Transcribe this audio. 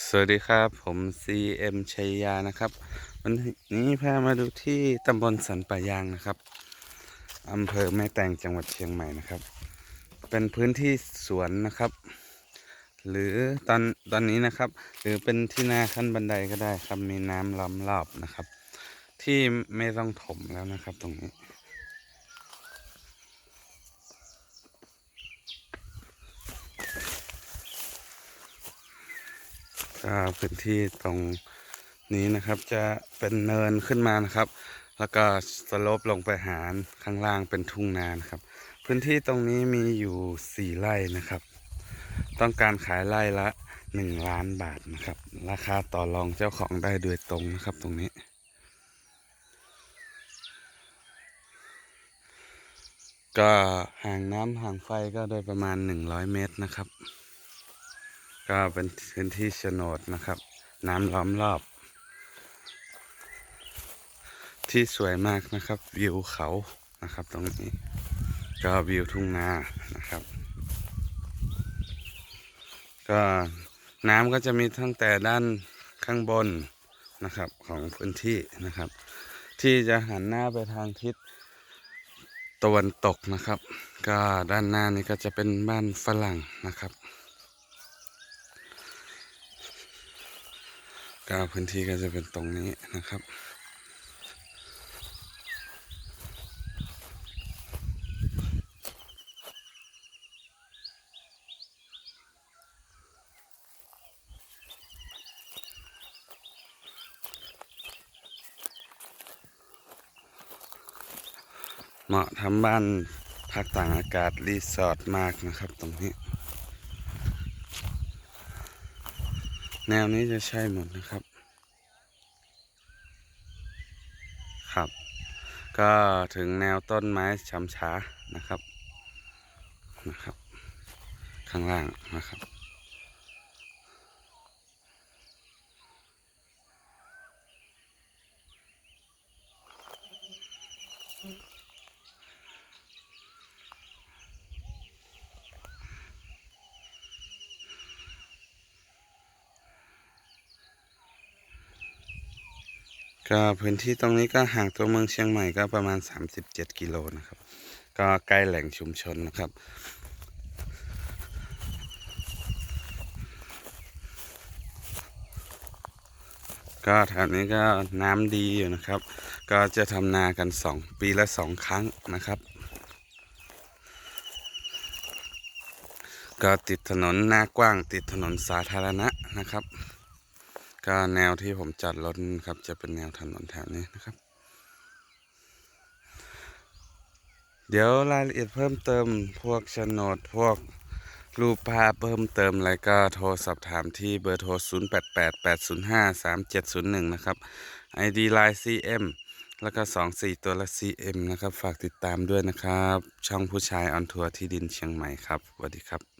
สวัสดีครับ ผม CM ชัยยานะครับ วันนี้พามาดูที่ตำบลสันป่ายางนะครับอำเภอแม่แตงจังหวัดเชียงใหม่นะครับ เป็นพื้นที่สวนนะครับ หรือตอนตอนนี้นะครับ หรือเป็นที่นาขั้นบันไดก็ได้ครับมีน้ำล้อมรอบนะครับ ที่ไม่ต้องถมแล้วนะครับตรงนี้ ก็พื้นที่ตรงนี้นะครับจะเป็นเนินขึ้นมานะครับ แล้วก็สโลปลงไปหาข้างล่างเป็นทุ่งนานครับ พื้นที่ตรงนี้มีอยู่สี่ไร่นะครับ ต้องการขายไร่ละหนึ่งล้านบาทนะครับ ราคาต่อรองเจ้าของได้โดยตรงนะครับตรงนี้ ก็ห่างน้ำห่างไฟก็โดยประมาณ100เมตรนะครับ ก็เป็นพื้นที่โฉนดนะครับ น้ำล้อมรอบ ที่สวยมากนะครับ วิวเขานะครับ ตรงนี้ ก็วิวทุ่งนานะครับ ก็น้ำก็จะมีตั้งแต่ด้านข้างบนนะครับของพื้นที่นะครับ ที่จะหันหน้าไปทางทิศตะวันตกนะครับ ก็ด้านหน้านี้ก็จะเป็นบ้านฝรั่งนะครับ ก็พื้นที่ก็จะเป็นตรงนี้นะครับเหมาะทำบ้านพักต่างอากาศรีสอร์ทมากนะครับตรงนี้ แนวนี้จะใช่หมดนะครับ ครับ ก็ถึงแนวต้นไม้ช้ำช้านะครับนะครับ ข้างล่างนะครับ ก็พื้นที่ตรงนี้ก็ห่างตัวเมืองเชียงใหม่ก็ประมาณ 37 กิโลนะครับ ก็ใกล้แหล่งชุมชนนะครับ ก็แถวนี้ก็น้ำดีอยู่นะครับ ก็จะทำนากันสองปีละสองครั้งนะครับ ก็ติดถนนหน้ากว้างติดถนนสาธารณะนะครับ ก็แนวที่ผมจัดรถครับ จะเป็นแนวถนนแถวนี้นะครับ เดี๋ยวรายละเอียดเพิ่มเติมพวกโฉนดพวกรูปภาพเพิ่มเติมอะไรก็โทรสอบถามที่เบอร์โทร 0888053701 นะครับ ID Line CM แล้วก็ 24 ตัวละ CM นะครับ ฝากติดตามด้วยนะครับ ช่องผู้ชายออนทัวร์ที่ดินเชียงใหม่ครับสวัสดีครับ